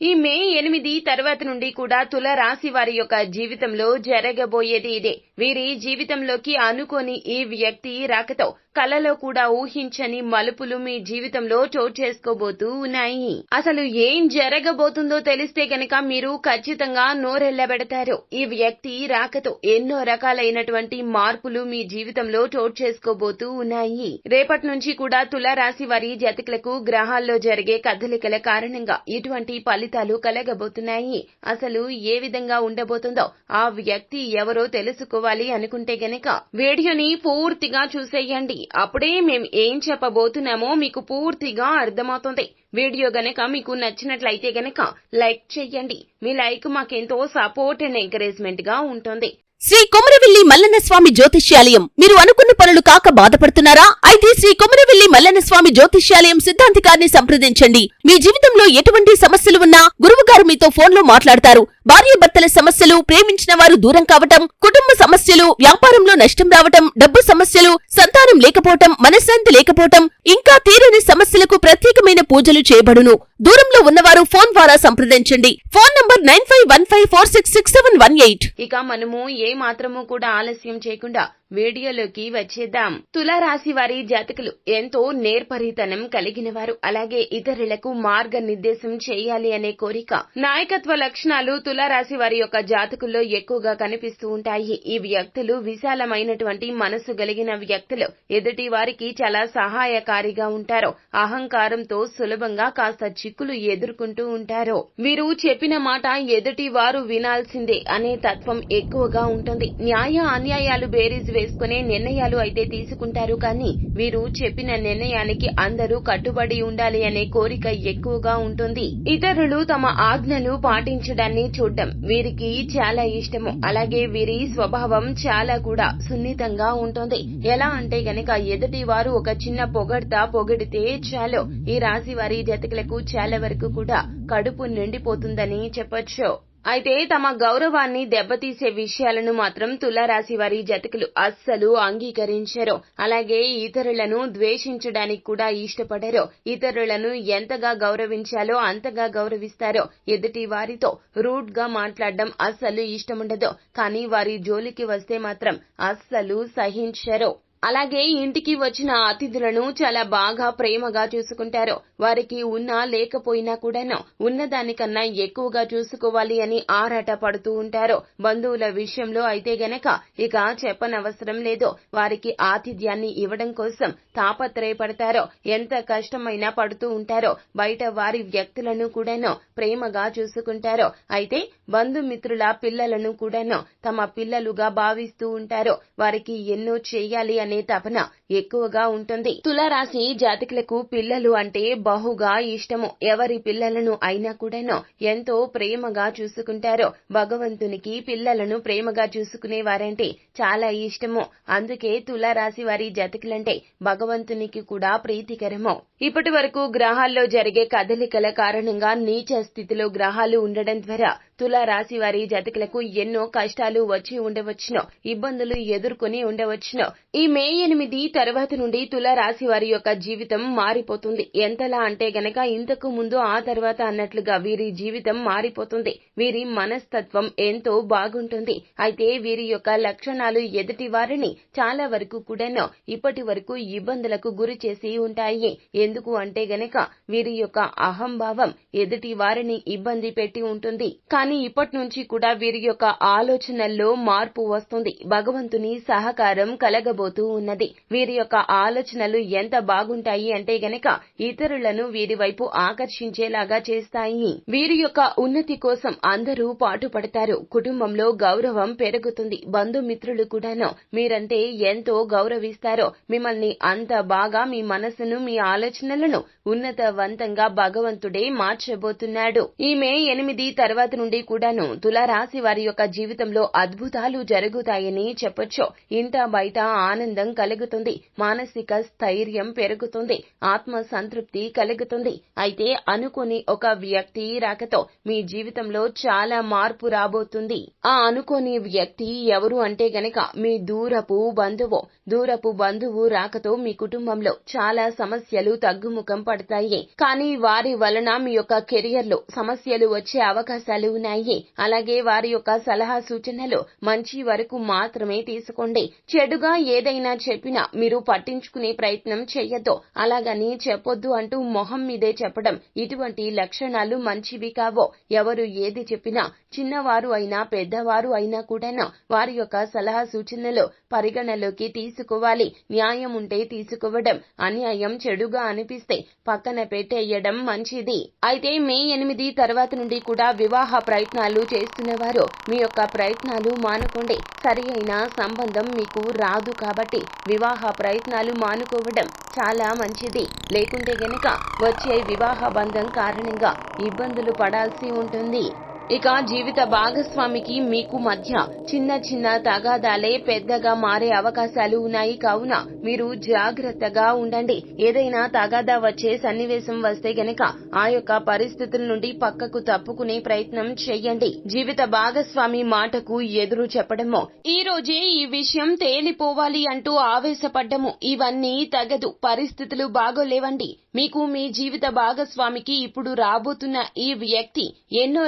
ఈ మే ఎనిమిది తర్వాత నుండి కూడా తుల రాశి వారి యొక్క జీవితంలో జరగబోయేది ఇదే. వీరి జీవితంలోకి అనుకోని ఈ వ్యక్తి రాకతో కలలో కూడా ఊహించని మలుపులు మీ జీవితంలో చోటు చేసుకోబోతూ ఉన్నాయి. అసలు ఏం జరగబోతుందో తెలిస్తే గనక మీరు ఖచ్చితంగా నోరెళ్ళబెడతారు ఈ వ్యక్తి రాకతో ఎన్నో రకాలైనటువంటి మార్పులు మీ జీవితంలో చోటు చేసుకోబోతూ ఉన్నాయి. రేపటి నుంచి కూడా తుల రాశి వారి జతకులకు గ్రహాల్లో జరిగే కదలికల కారణంగా ఇటువంటి ఫలితాలు కలగబోతున్నాయి. అసలు ఏ విధంగా ఉండబోతుందో ఆ వ్యక్తి ఎవరో తెలుసుకోవాలి అనుకుంటే గనక వీడియోని పూర్తిగా చూసేయండి. అప్పుడే మేం ఏం చెప్పబోతున్నామో మీకు పూర్తిగా అర్థమవుతుంది. వీడియో గనక మీకు నచ్చినట్లయితే గనక లైక్ చేయండి. మీ లైక్ మాకెంతో సపోర్ట్ అండ్ ఎంకరేజ్మెంట్గా ఉంటుంది. శ్రీ కొమరవెల్లి మల్లన్న స్వామి జ్యోతిష్యాలయం. మీరు అనుకున్న పనులు కాక బాధపడుతున్నారా? అయితే శ్రీ కొమరవెల్లి మల్లన్న స్వామి జ్యోతిష్యాలయం సిద్ధాంతికారిని సంప్రదించండి. మీ జీవితంలో ఎటువంటి సమస్యలు ఉన్నా గురువుగారు మీతో ఫోన్లో మాట్లాడతారు. భార్యాభర్తల సమస్యలు ప్రేమించిన వారు దూరం కావటం కుటుంబ సమస్యలు వ్యాపారంలో నష్టం రావటం డబ్బు సమస్యలు సంతానం లేకపోవటం మనశ్శాంతి లేకపోవటం ఇంకా తీరని సమస్యలకు ప్రత్యేకమైన పూజలు చేయబడును. దూరంలో ఉన్నవారు ఫోన్ ద్వారా సంప్రదించండి. Phone number nine five one five four six six seven one eight. ఇక మనము ఏ మాత్రము కూడా ఆలస్యం చేయకుండా వీడియోలోకి వచ్చేద్దాం. తులారాశి వారి జాతకులు ఎంతో నేర్పరితనం కలిగిన వారు అలాగే ఇతరులకు మార్గ నిర్దేశం చేయాలి అనే కోరిక. నాయకత్వ లక్షణాలు తులారాశి వారి యొక్క జాతకుల్లో ఎక్కువగా కనిపిస్తూ ఉంటాయి. ఈ వ్యక్తులు విశాలమైనటువంటి మనసు కలిగిన వ్యక్తులు. ఎదుటి వారికి చాలా సహాయకారిగా ఉంటారు. అహంకారంతో సులభంగా కాస్త చిక్కులు ఎదుర్కొంటూ ఉంటారు. వీరు చెప్పిన మాట ఎదుటి వారు వినాల్సిందే అనే తత్వం ఎక్కువగా ఉంటుంది. న్యాయ అన్యాయాలు బేరీజ్ వేసుకునే నిర్ణయాలు అయితే తీసుకుంటారు కానీ వీరు చెప్పిన నిర్ణయానికి అందరూ కట్టుబడి ఉండాలి అనే కోరిక ఎక్కువగా ఉంటుంది. ఇతరులు తమ ఆజ్ఞలు పాటించడాన్ని చూడడం వీరికి చాలా ఇష్టము. అలాగే వీరి స్వభావం చాలా కూడా సున్నితంగా ఉంటుంది. ఎలా అంటే గనక ఎదుటి వారు ఒక చిన్న పొగడ్త పొగిడితే చాలు. ఈ రాశి వారి జతకులకు చాలా వరకు కూడా కడుపు నిండిపోతుందని చెప్పొచ్చు. అయితే తమ గౌరవాన్ని దెబ్బతీసే విషయాలను మాత్రం తులారాశి వారి జతకులు అస్సలు అంగీకరించరు. అలాగే ఇతరులను ద్వేషించడానికి కూడా ఇష్టపడరు. ఇతరులను ఎంతగా గౌరవించాలో అంతగా గౌరవిస్తారో. ఎదుటి వారితో రూడ్గా మాట్లాడడం అస్సలు ఇష్టముండదు. కానీ వారి జోలికి వస్తే మాత్రం అస్సలు సహించరు. అలాగే ఇంటికి వచ్చిన అతిథులను చాలా బాగా ప్రేమగా చూసుకుంటారు. వారికి ఉన్నా లేకపోయినా కూడాను ఉన్నదానికన్నా ఎక్కువగా చూసుకోవాలి అని ఆరాట పడుతూ ఉంటారు. బంధువుల విషయంలో అయితే గనక ఇక చెప్పనవసరం లేదు. వారికి ఆతిథ్యాన్ని ఇవ్వడం కోసం తాపత్రయపడతారో. ఎంత కష్టమైనా పడుతూ ఉంటారో. బయట వారి వ్యక్తులను కూడాను ప్రేమగా చూసుకుంటారో. అయితే బంధుమిత్రుల పిల్లలను కూడాను తమ పిల్లలుగా భావిస్తూ ఉంటారో. వారికి ఎన్నో చేయాలి అనే తపన ఎక్కువగా ఉంటుంది. తులారాశి జాతకులకు పిల్లలు అంటే బహుగా ఇష్టము. ఎవరి పిల్లలను అయినా కూడాను ఎంతో ప్రేమగా చూసుకుంటారో. భగవంతునికి పిల్లలను ప్రేమగా చూసుకునేవారంటే చాలా ఇష్టము. అందుకే తులారాశి వారి జాతకులంటే భగవంతునికి కూడా ప్రీతికరము. ఇప్పటి వరకు గ్రహాల్లో జరిగే కదలికల కారణంగా నీచ స్థితిలో గ్రహాలు ఉండడం ద్వారా తులారాశి వారి జాతకులకు ఎన్నో కష్టాలు వచ్చి ఉండవచ్చునో. ఇబ్బందులు ఎదుర్కొని ఉండవచ్చునో. ఈ మే ఎనిమిది తర్వాత నుండి తులారాశి వారి యొక్క జీవితం మారిపోతుంది. ఎంతలా అంటే గనక ఇంతకు ముందు ఆ తర్వాత అన్నట్లుగా వీరి జీవితం మారిపోతుంది. వీరి మనస్తత్వం ఎంతో బాగుంటుంది. అయితే వీరి యొక్క లక్షణాలు ఎదుటి వారిని చాలా వరకు కూడాను ఇప్పటి వరకు ఇబ్బందులకు గురి చేసి ఉంటాయి. ఎందుకు అంటే గనక వీరి యొక్క అహంభావం ఎదుటి వారిని ఇబ్బంది పెట్టి ఉంటుంది. కానీ ఇప్పటి నుంచి కూడా వీరి యొక్క ఆలోచనల్లో మార్పు వస్తుంది. భగవంతుని సహకారం కలగబోతూ ఉన్నది. వీరి యొక్క ఆలోచనలు ఎంత బాగుంటాయి అంటే గనక ఇతరులను వీరి వైపు ఆకర్షించేలాగా చేస్తాయి. వీరి యొక్క ఉన్నతి కోసం అందరూ పాటుపడతారు. కుటుంబంలో గౌరవం పెరుగుతుంది. బంధుమిత్రులు కూడాను మీరంటే ఎంతో గౌరవిస్తారో మిమ్మల్ని అంత బాగా మీ మనసును మీ ఆలోచనలను ఉన్నతవంతంగా భగవంతుడే మార్చబోతున్నాడు. ఈ మే ఎనిమిది తర్వాత నుండి కూడాను తులారాశి వారి యొక్క జీవితంలో అద్భుతాలు జరుగుతాయని చెప్పొచ్చు. ఇంట బయట ఆనందం కలుగుతుంది. మానసిక స్థైర్యం పెరుగుతుంది. ఆత్మ సంతృప్తి కలుగుతుంది. అయితే అనుకోని ఒక వ్యక్తి రాకతో మీ జీవితంలో చాలా మార్పు రాబోతుంది. ఆ అనుకోని వ్యక్తి ఎవరు అంటే గనక మీ దూరపు బంధువు. దూరపు బంధువు రాకతో మీ కుటుంబంలో చాలా సమస్యలు తగ్గుముఖం పడతాయి. కానీ వారి వలన మీ యొక్క కెరియర్లో సమస్యలు వచ్చే అవకాశాలు ఉన్నాయి. అలాగే వారి యొక్క సలహా సూచనలు మంచి వరకు మాత్రమే తీసుకోండి. చెడుగా ఏదైనా చెప్పినా మీరు పట్టించుకునే ప్రయత్నం చేయొద్దు అలాగని చెప్పొద్దు అంటూ మొహం మీదే చెప్పడం ఇటువంటి లక్షణాలు మంచివి కావో. ఎవరు ఏది చెప్పినా చిన్నవారు అయినా పెద్దవారు అయినా కూడాను వారి యొక్క సలహా సూచనలు పరిగణలోకి తీసుకోవాలి. న్యాయం ఉంటే తీసుకోవడం అన్యాయం చెడుగా అనిపిస్తే పక్కన పెట్టేయడం మంచిది. అయితే మే ఎనిమిది తర్వాత నుండి కూడా వివాహ ప్రయత్నాలు చేస్తున్నవారు మీ యొక్క ప్రయత్నాలు మానుకోండి. సరి అయిన సంబంధం మీకు రాదు కాబట్టి వివాహ ప్రయత్నాలు మానుకోవడం చాలా మంచిది. లేకుంటే గనక వచ్చే వివాహ బంధం కారణంగా ఇబ్బందులు పడాల్సి ఉంటుంది. ఇక జీవిత భాగస్వామికి మీకు మధ్య చిన్న చిన్న తగాదాలే పెద్దగా మారే అవకాశాలు ఉన్నాయి. కావున మీరు జాగ్రత్తగా ఉండండి. ఏదైనా తగాదా వచ్చే సన్నివేశం వస్తే గనక ఆ యొక్క పరిస్థితుల నుండి పక్కకు తప్పుకునే ప్రయత్నం చేయండి జీవిత భాగస్వామి మాటకు ఎదురు చెప్పడము. ఈ రోజే ఈ విషయం తేలిపోవాలి అంటూ ఆవేశపడ్డము. ఇవన్నీ తగదు. పరిస్థితులు బాగోలేవండి. మీకు మీ జీవిత భాగస్వామికి ఇప్పుడు రాబోతున్న ఈ వ్యక్తి ఎన్నో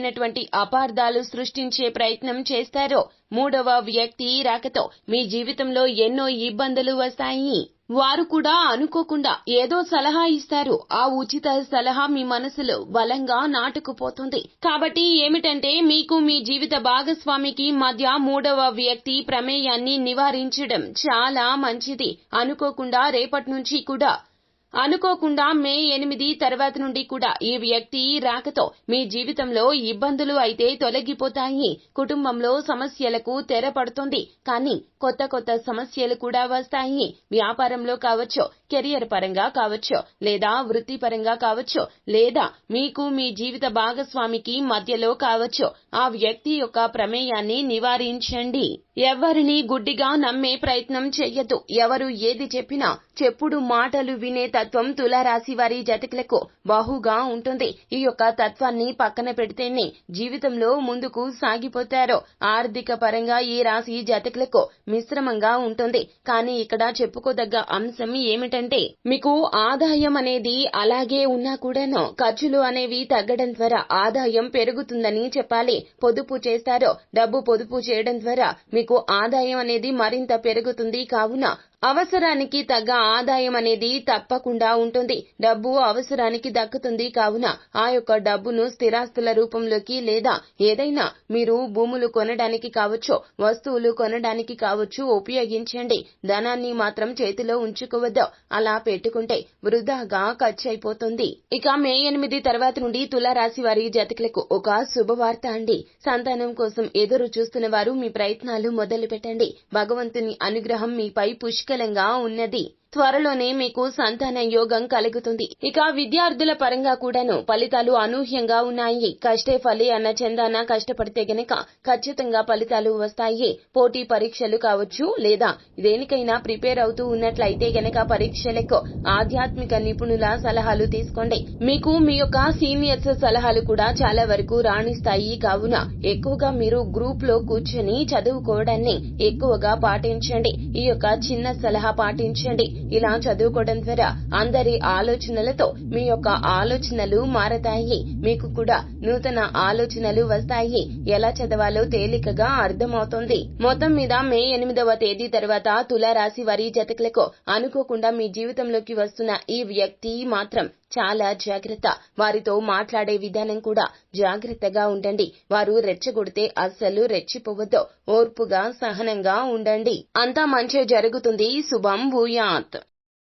రకాలైనటువంటి అపార్థాలు సృష్టించే ప్రయత్నం చేస్తారో మూడవ వ్యక్తి రాకతో మీ జీవితంలో ఎన్నో ఇబ్బందులు వస్తాయి. వారు కూడా అనుకోకుండా ఏదో సలహా ఇస్తారు. ఆ ఉచిత సలహా మీ మనసులో బలంగా నాటుకుపోతుంది. కాబట్టి ఏమిటంటే మీకు మీ జీవిత భాగస్వామికి మధ్య మూడవ వ్యక్తి ప్రమేయాన్ని నివారించడం చాలా మంచిది. అనుకోకుండా రేపటి నుంచి కూడా అనుకోకుండా మే ఎనిమిది తర్వాత నుండి కూడా ఈ వ్యక్తి రాకతో మీ జీవితంలో ఇబ్బందులు అయితే తొలగిపోతాయి. కుటుంబంలో సమస్యలకు తెర పడుతుంది కానీ కొత్త కొత్త సమస్యలు కూడా వస్తాయి. వ్యాపారంలో కావచ్చు కెరియర్ పరంగా కావచ్చు లేదా వృత్తిపరంగా కావచ్చు లేదా మీకు మీ జీవిత భాగస్వామికి మధ్యలో కావచ్చు ఆ వ్యక్తి యొక్క ప్రమేయాన్ని నివారించండి. ఎవరిని గుడ్డిగా నమ్మే ప్రయత్నం చెయ్యొద్దు ఎవరు ఏది చెప్పినా చెప్పుడు మాటలు వినే తత్వం తులారాశి వారి జతకులకు బహుగా ఉంటుంది. ఈ యొక్క తత్వాన్ని పక్కన పెడితేనే జీవితంలో ముందుకు సాగిపోతారు. ఆర్థిక పరంగా ఈ రాశి జతకులకు మిశ్రమంగా ఉంటుంది. కానీ ఇక్కడ చెప్పుకోదగ్గ అంశం ఏమిటంటే మీకు ఆదాయం అనేది అలాగే ఉన్నా కూడాను ఖర్చులు అనేవి తగ్గడం ద్వారా ఆదాయం పెరుగుతుందని చెప్పాలి. పొదుపు చేస్తారు. డబ్బు పొదుపు చేయడం ద్వారా మీకు ఆదాయం అనేది మరింత పెరుగుతుంది. కావున అవసరానికి తగ్గ ఆదాయం అనేది తప్పకుండా ఉంటుంది. డబ్బు అవసరానికి దక్కుతుంది కావున ఆ యొక్క డబ్బును స్థిరాస్తుల రూపంలోకి లేదా ఏదైనా మీరు భూములు కొనడానికి కావచ్చు వస్తువులు కొనడానికి కావచ్చు ఉపయోగించండి. ధనాన్ని మాత్రం చేతిలో ఉంచుకోవద్దు. అలా పెట్టుకుంటే వృధాగా ఖర్చు అయిపోతుంది ఇక మే ఎనిమిది తర్వాత నుండి తులారాశి వారి జతకులకు ఒక శుభవార్త అండి. సంతానం కోసం ఎదురు చూస్తున్న వారు మీ ప్రయత్నాలు మొదలు పెట్టండి భగవంతుని అనుగ్రహం మీపై పుష్కలంగా ఉన్నది. త్వరలోనే మీకు సంతాన యోగం కలుగుతుంది. ఇక విద్యార్థుల పరంగా కూడాను ఫలితాలు అనూహ్యంగా ఉన్నాయి. కష్టే ఫలి అన్న చందాన కష్టపడితే గనక ఖచ్చితంగా ఫలితాలు వస్తాయి. పోటీ పరీక్షలు కావచ్చు లేదా దేనికైనా ప్రిపేర్ అవుతూ ఉన్నట్లయితే గనక పరీక్షలకు ఆధ్యాత్మిక నిపుణుల సలహాలు తీసుకోండి. మీకు మీ యొక్క సీనియర్స్ సలహాలు కూడా చాలా వరకు రాణిస్తాయి. కావున ఎక్కువగా మీరు గ్రూప్లో కూర్చొని చదువుకోవడాన్ని ఎక్కువగా పాటించండి. ఈ యొక్క చిన్న సలహా పాటించండి. ఇలా చదువుకోవడం ద్వారా అందరి ఆలోచనలతో మీ యొక్క ఆలోచనలు మారతాయి. మీకు కూడా నూతన ఆలోచనలు వస్తాయి. ఎలా చదవాలో తేలికగా అర్థమవుతుంది. మొత్తం మీద మే ఎనిమిదవ తేదీ తర్వాత తులారాశి వారి జతకులకు అనుకోకుండా మీ జీవితంలోకి వస్తున్న ఈ వ్యక్తి మాత్రం చాలా జాగ్రత్త. వారితో మాట్లాడే విధానం కూడా జాగ్రత్తగా ఉండండి. వారు రెచ్చగొడితే అస్సలు రెచ్చిపోవద్దు. ఓర్పుగా సహనంగా ఉండండి. అంతా మంచి జరుగుతుంది. శుభం భూయాత్.